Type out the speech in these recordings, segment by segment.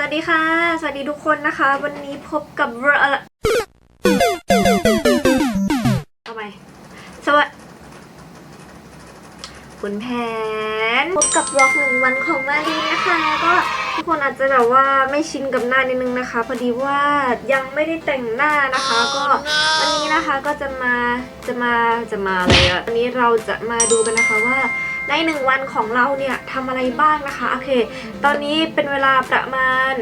สวัสดีค่ะ สวัสดีทุกคนนะคะ วันนี้พบกับเรอะไรทำไมสวัสดีคุณแผน พบกับวล็อกหนึ่งวันของมารีนะคะ ก็ทุกคนอาจจะแบบว่าไม่ชินกับหน้านิดนึงนะคะ พอดีว่ายังไม่ได้แต่งหน้านะคะ ก็วันนี้นะคะก็จะมาจะมาจะมาอะไรอะวันนี้เราจะมาดูกันนะคะว่า ในหนึ่งวันของเราเนี่ยทำอะไรบ้างนะคะโอเค ตอนนี้เป็นเวลาประมาณ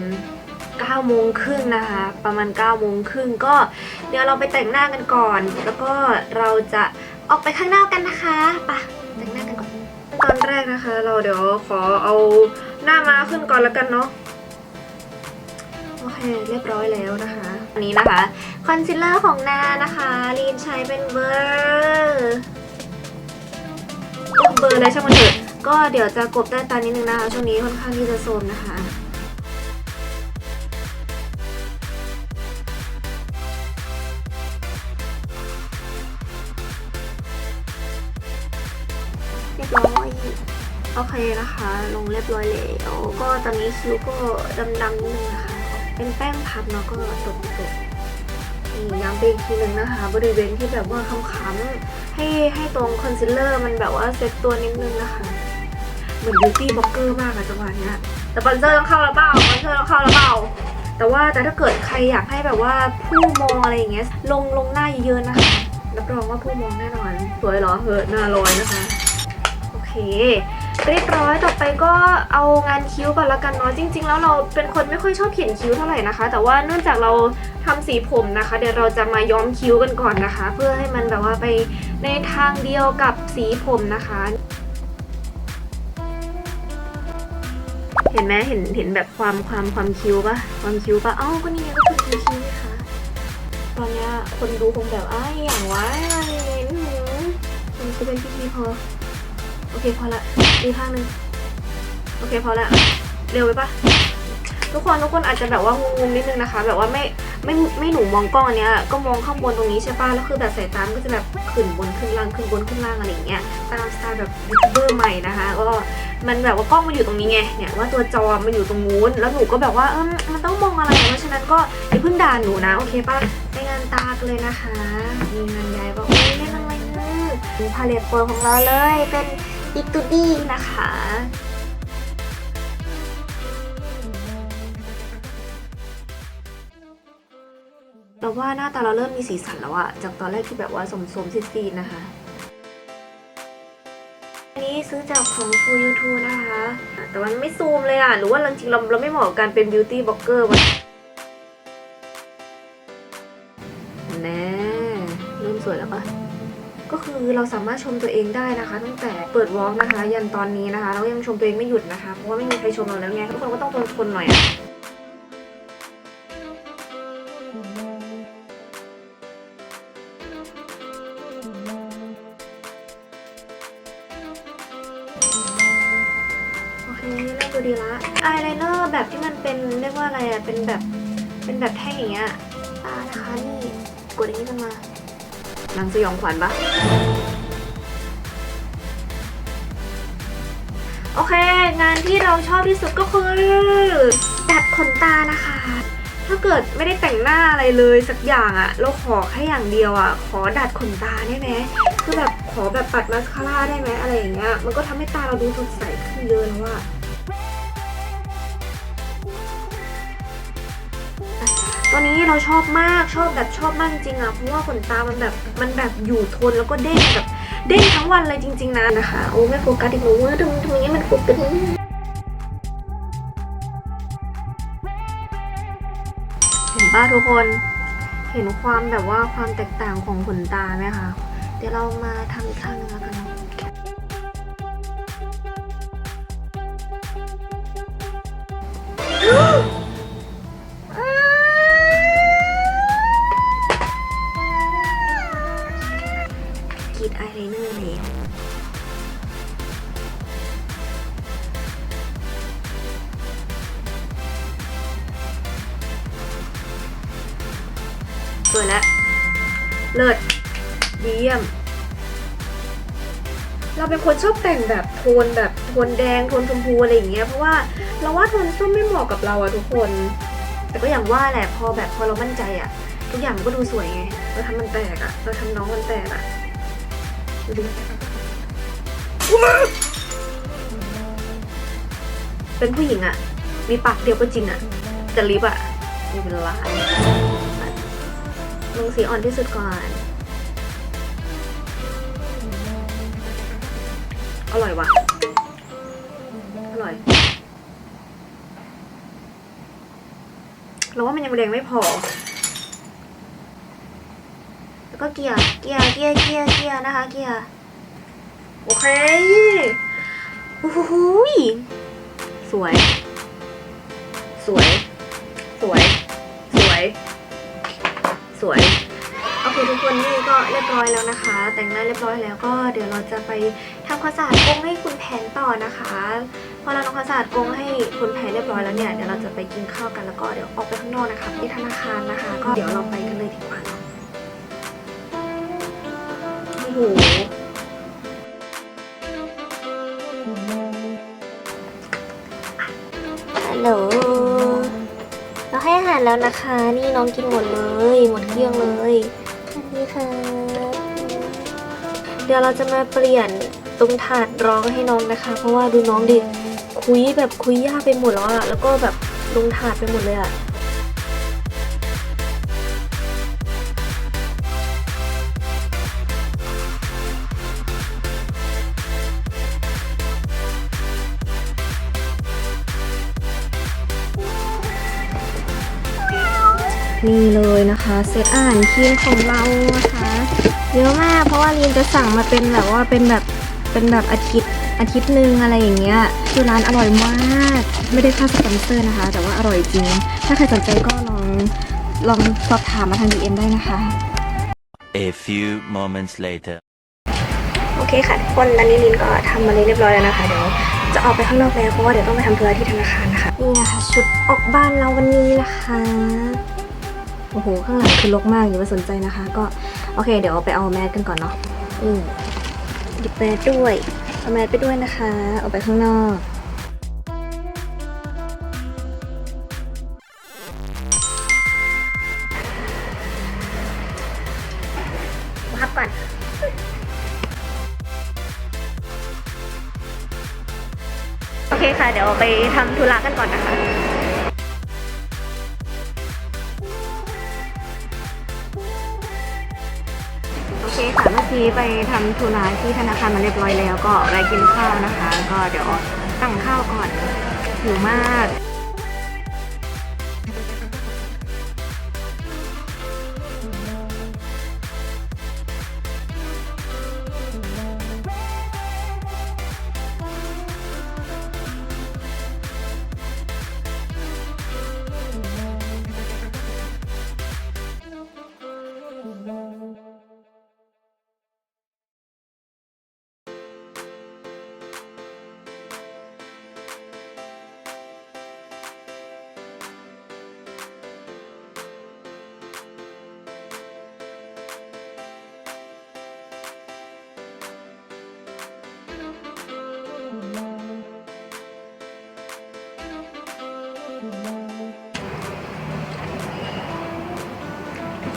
9โมงครึ่งนะคะ ประมาณ9โมงครึ่งก็เดี๋ยวเราไปแต่งหน้ากันก่อน แล้วก็เราจะออกไปข้างนอกกันนะคะไปะแต่งหน้ากันก่อน ตอนแรกนะคะ เราเดี๋ยวขอเอาหน้ามาขึ้นก่อนแล้วกันเนาะโอเคเรียบร้อยแล้วนะคะอันนี้นะคะคอนซีลเลอร์ของหน้านะคะลีนใช้เป็นเบอร์ เบอร์อะไรช่างมันเถอะก็เดี๋ยวจะกบใต้ตานิดนึงนะคะ ช่วงนี้ค่อนข้างที่จะโซมนะคะเรียบร้อยโอเคนะคะ ลงเรียบร้อยแล้วก็ตอนนี้คิ้วก็ดำๆนิดนึงนะคะ เป็นแป้งพับเนาะก็ตกตกนี่ย้ำไปอีกทีนึงนะคะ บริเวณที่แบบว่าค้ำๆ ให้ให้ตรงคอนซีลเลอร์มันแบบว่าเซ็ตตัวนิดนึงนะคะ เหมือนบิวตี้บล็อกเกอร์มากอะจังหวะเนี้ยแต่สปอนเซอร์ต้องเข้าแล้วเปล่าสปอนเซอร์ต้องเข้าแล้วเปล่าแต่ว่าแต่ถ้าเกิดใครอยากให้แบบว่าผู้มองอะไรอย่างเงี้ยลงลงหน้าเยอะๆนะคะรับรองว่าผู้มองแน่นอนสวยเหรอเหอะหน้าลอยนะคะโอเคเรียบร้อยต่อไปก็เอางานคิ้วก่อนละกันเนาะจริง ๆ แล้วเราเป็นคนไม่ค่อยชอบเขียนคิ้วเท่าไหร่นะคะ แต่ว่าเนื่องจากเราทำสีผมนะคะ เดี๋ยวเราจะมาย้อมคิ้วกันก่อนนะคะ เพื่อให้มันแบบว่าไป ในทางเดียวกับสีผมนะคะ เห็นไหมเห็นเห็นแบบความความความคิ้วปะความคิ้วปะเอ้าก็นี่ไงก็คือคิ้วคิ้วนี่คะตอนเนี้ยคนดูคงแบบอ้ายอย่างวะอะไรเนี่ยอื้อหือมันจะเป็นพิธีพอ โอเคพอละอีกข้างหนึ่งโอเคพอละเร็วไปปะทุกคนทุกคนอาจจะแบบว่างงๆนิดนึงนะคะ แบบว่าไม่ ไม่ไม่หนูมองกล้องอันเนี้ยก็มองข้างบนตรงนี้ใช่ป่ะแล้วคือแบบสายตามก็จะแบบขึ้นบนขึ้นล่างขึ้นบนขึ้นล่างอะไรอย่างเงี้ยตามสไตล์แบบยูทูบเบอร์ใหม่นะคะก็มันแบบว่ากล้องมันอยู่ตรงนี้ไงเนี่ยว่าตัวจอมันอยู่ตรงนู้นแล้วหนูก็แบบว่าเออมันต้องมองอะไรเพราะฉะนั้นก็อย่าเพิ่งด่าหนูนะโอเคป่ะไปงานตากเลยนะคะมีงานยายบอกโอ้ยเล่นอะไรเนี่ยพาเลตโปรของเราเลยเป็นอิตูดี้นะคะ เราว่าหน้าตาเราเริ่มมีสีสันแล้วอะจากตอนแรกที่แบบว่าสมสมซีดๆนะคะ อันนี้ซื้อจากของ Full YouTube นะคะ แต่มันไม่ซูมเลยอะหรือว่าจริงๆเราเราไม่เหมาะกับการเป็น beauty blogger วะแน่เริ่มสวยแล้วปะก็คือเราสามารถชมตัวเองได้นะคะ ตั้งแต่เปิดวอล์กนะคะ ยันตอนนี้นะคะ เรายังชมตัวเองไม่หยุดนะคะ เพราะว่าไม่มีใครชมเราแล้วไงทุกคนก็ต้องทนทนหน่อยอะ เป็นแบบเป็นแบบแท่งอย่างเงี้ยตานะคะนี่กดอย่างนี้กันมาหนังสยองขวัญปะโอเค งานที่เราชอบที่สุดก็คือดัดขนตานะคะ ถ้าเกิดไม่ได้แต่งหน้าอะไรเลยสักอย่างอะเราขอแค่อย่างเดียวอะขอดัดขนตาได้ไหมคือแบบขอแบบปัดมาสคาร่าได้ไหมอะไรอย่างเงี้ยมันก็ทำให้ตาเราดูสดใสขึ้นเยอะแล้วอะ ตอนนี้เราชอบมากชอบแบบชอบมากจริงๆอะเพราะว่าขนตามันแบบมันแบบอยู่ทนแล้วก็เด้งแบบเด้งทั้งวันเลยจริง ๆนะนะคะโอ้ไม่โฟกัสอีกหนูว่าทำทำอย่างนี้มันโฟกัสเห็นป้าทุกคนเห็นความแบบว่าความแตกต่างของขนตาไหมคะเดี๋ยวเรามาทำอีกข้างนึงแล้วกันนะ สวยแล้วเลิศดีเยี่ยม เราเป็นคนชอบแต่งแบบโทนแบบโทนแดงโทนชมพูอะไรอย่างเงี้ยเพราะว่าเราว่าโทนส้มไม่เหมาะกับเราอะทุกคน แต่ก็อย่างว่าแหละพอแบบพอเรามั่นใจอะทุกอย่างมันก็ดูสวยไง เราทำมันแตกอะเราทำน้องมันแตกอะดูดิเป็นผู้หญิงอะมีปากเดียวก็จริงอะแต่ลิปอะไมีเป็นล้าน ลงสีอ่อนที่สุดก่อน อร่อยว่ะ อร่อย เราว่ามันยังแรงไม่พอ แล้วก็เกียร์ เกียร์ เกียร์ เกียร์ เกียร์นะคะ เกียร์ โอเคโอ้โหสวย สวย สวยโอเคทุกคนนี่ก็เรียบร้อยแล้วนะคะ แต่งหน้าเรียบร้อยแล้วก็เดี๋ยวเราจะไปทำความสะอาดกรงให้คุณแผนต่อนะคะพอเราทำความสะอาดกรงให้คุณแผนเรียบร้อยแล้วเนี่ยเดี๋ยวเราจะไปกินข้าวกันแล้วก็เดี๋ยวออกไปข้างนอกนะคะที่ธนาคารนะคะ ก็เดี๋ยวเราไปกันเลยดีกว่าเนาะโอ้โหารแล้วนะคะ นี่น้องกินหมดเลย หมดเกลี้ยงเลยสวัสดีค่ะ เดี๋ยวเราจะมาเปลี่ยนตรงถาดรองให้น้องนะคะ เพราะว่าดูน้องดิคุยแบบคุยยากไปหมดแล้วอะแล้วก็แบบลงถาดไปหมดเลยอะ นี่เลยนะคะเซตอาหารเที่ยงของเรานะคะเยอะมากเพราะว่าลีนจะสั่งมาเป็นแบบว่าเป็นแบบเป็นแบบอาทิตย์อาทิตย์หนึ่งอะไรอย่างเงี้ยคือร้านอร่อยมาก ไม่ได้ค่าสปอนเซอร์นะคะ แต่ว่าอร่อยจริง ถ้าใครสนใจก็ลองลองสอบถามมาทาง DM ได้นะคะ A few moments later. โอเคค่ะทุกคนตอนนี้ลินก็ทำมาเลยเรียบร้อยแล้วนะคะเดี๋ยวจะออกไปข้างนอกแล้วเพราะว่าเดี๋ยวต้องไปทำธุระที่ธนาคารนะคะนี่นะคะชุดออกบ้านเราวันนี้นะคะ โอ้โห ข้างหลังคือรกมากอย่าไปสนใจนะคะ ก็โอเค เดี๋ยวไปเอาแมสกันก่อนเนาะอืมหยิบแมสด้วยเอาแมสไปด้วยนะคะออกไปข้างนอกพักก่อนโอเคค่ะ เดี๋ยวไปทำธุระกันก่อนนะคะ กี้ไปทำธุระที่ธนาคารมาเรียบร้อยแล้ว ก็ไปกินข้าวนะคะ ก็เดี๋ยวตั้งข้าวก่อนหิวมาก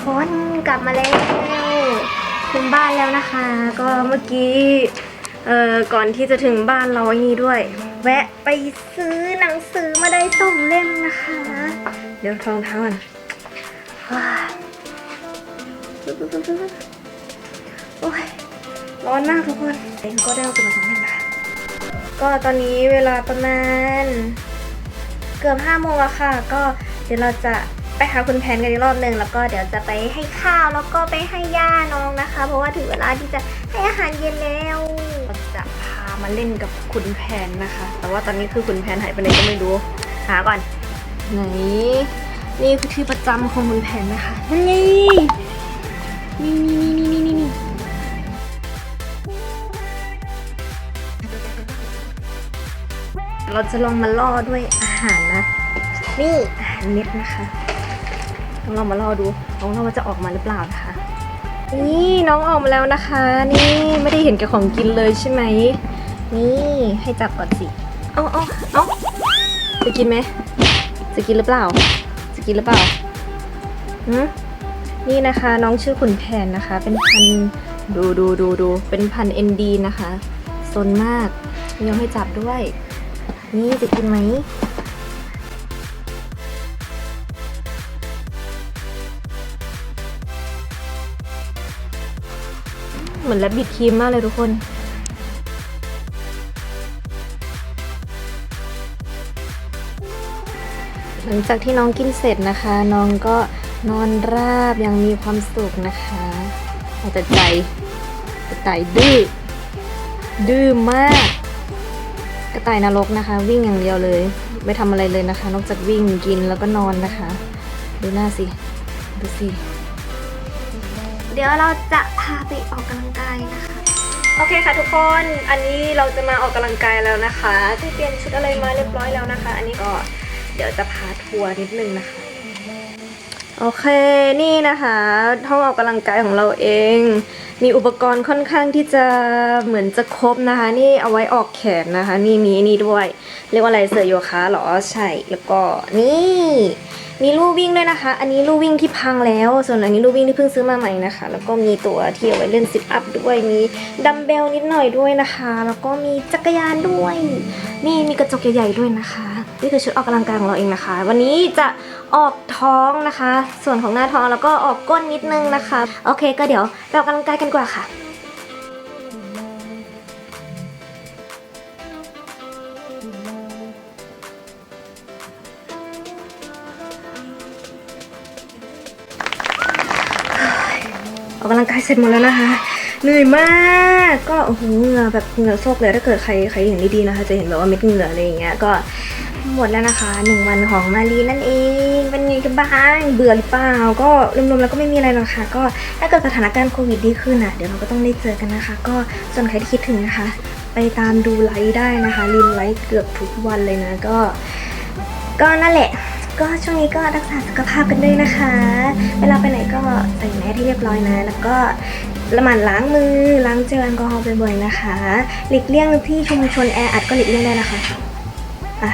คนกลับมาแล้วถึงบ้านแล้วนะคะ ก็เมื่อกี้เอ่อก่อนที่จะถึงบ้านเราไอ้นี่ด้วย แวะไปซื้อหนังสือมาได้สองเล่มนะคะ เดี๋ยวทองเท้าก่อนโอ้ยร้อนมากทุกคนเองก็ได้เอาตัวมาสองเล่มนะคะก็ตอนนี้เวลาประมาณ เกือบห้าโมงแล้วค่ะ ก็เดี๋ยวเราจะ ไปหาคุณแพนกันอีกรอบหนึ่งแล้วก็เดี๋ยวจะไปให้ข้าวแล้วก็ไปให้ย่าน้องนะคะ เพราะว่าถึงเวลาที่จะให้อาหารเย็นแล้วจะพามาเล่นกับคุณแพนนะคะ แต่ว่าตอนนี้คือคุณแพนหายไปไหนก็ไม่รู้ หาก่อนไหนนี่คือที่ประจำของคุณแพนนะคะนั่นไงนี่นี่นี่นี่นี่นี่เราจะลองมาล่อด้วยอาหารนะ นี่อาหารเม็ดนะคะ ต้องลองมาล่อดูน้องเราว่าจะออกมาหรือเปล่านะคะ นี่น้องออกมาแล้วนะคะ นี่ไม่ได้เห็นแก่ของกินเลยใช่ไหม นี่ให้จับก่อนสิ เอาเอาเอาจะกินไหมจะกินหรือเปล่า จะกินหรือเปล่าหืนี่นะคะน้องชื่อขุนแผนนะคะ เป็นพันดูดูดูดูเป็นพันเอ็นดีนะคะซนมากไม่ยอมให้จับด้วย นี่จะกินไหม เหมือนแรบบิทครีมมากเลยทุกคน หลังจากที่น้องกินเสร็จนะคะ น้องก็นอนราบยังมีความสุขนะคะเอาแต่ใจกระต่ายดื้อดื้อมาก กระต่ายนรกนะคะ วิ่งอย่างเดียวเลย ไม่ทำอะไรเลยนะคะ นอกจากวิ่งกินแล้วก็นอนนะคะ ดูหน้าสิ ดูสิ เดี๋ยวเราจะพาไปออกกำลังกายนะคะ โอเคค่ะทุกคน อันนี้เราจะมาออกกำลังกายแล้วนะคะที่เปลี่ยนชุดอะไรมาเรียบร้อยแล้วนะคะ อันนี้ก็เดี๋ยวจะพาทัวร์นิดนึงนะคะ โอเค นี่นะคะห้องออกกำลังกายของเราเอง มีอุปกรณ์ค่อนข้างที่จะเหมือนจะครบนะคะ นี่เอาไว้ออกแขนนะคะ นี่มีนี่ด้วย เรียกว่าอะไรเสือโยคะเหรอใช่แล้วก็นี่มีลู่วิ่งด้วยนะคะ อันนี้ลู่วิ่งที่พังแล้ว ส่วนอันนี้ลู่วิ่งที่เพิ่งซื้อมาใหม่นะคะ แล้วก็มีตัวที่เอาไว้เล่นซิทอัพด้วย มีดัมเบลนิดหน่อยด้วยนะคะ แล้วก็มีจักรยานด้วย นี่มีกระจกใหญ่ๆด้วยนะคะ นี่คือชุดออกกำลังกายของเราเองนะคะ วันนี้จะออกท้องนะคะ ส่วนของหน้าท้องแล้วก็ออกก้นนิดนึงนะคะ โอเค ก็เดี๋ยวไปออกกำลังกายกันกว่าค่ะออกกำลังกายเสร็จหมดแล้วนะคะ เหนื่อยมากก็โอ้โหเหงื่อแบบเหงื่อโซกเลยถ้าเกิดใครใครเห็นดีๆนะคะจะเห็นแบบว่าเม็ดเหงื่ออะไรอย่างเงี้ยก็หมดแล้วนะคะหนึ่งวันของมารีนั่นเองเป็นไงกันบ้างเบื่อหรือเปล่าก็รวมๆแล้วก็ไม่มีอะไรหรอกค่ะ ก็ถ้าเกิดสถานการณ์โควิดดีขึ้นอะเดี๋ยวเราก็ต้องได้เจอกันนะคะ ก็ส่วนใครที่คิดถึงนะคะ ไปตามดูไลฟ์ได้นะคะริมไลฟ์เกือบทุกวันเลยนะก็ ก็นั่นแหละ ก็ช่วงนี้ก็รักษาสุขภาพกันด้วยนะคะ เวลาไปไหนก็ใส่แมสให้เรียบร้อยนะ แล้วก็ ละหมั่นล้างมือล้างเจลแอลกอฮอล์บ่อยๆนะคะ หลีกเลี่ยงที่ชุมชนแออัดก็หลีกเลี่ยงได้นะคะอะ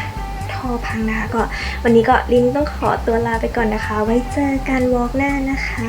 ท่อพังนะคะ ก็วันนี้ก็ลินต้องขอตัวลาไปก่อนนะคะ ไว้เจอกันวอล์กหน้านะคะ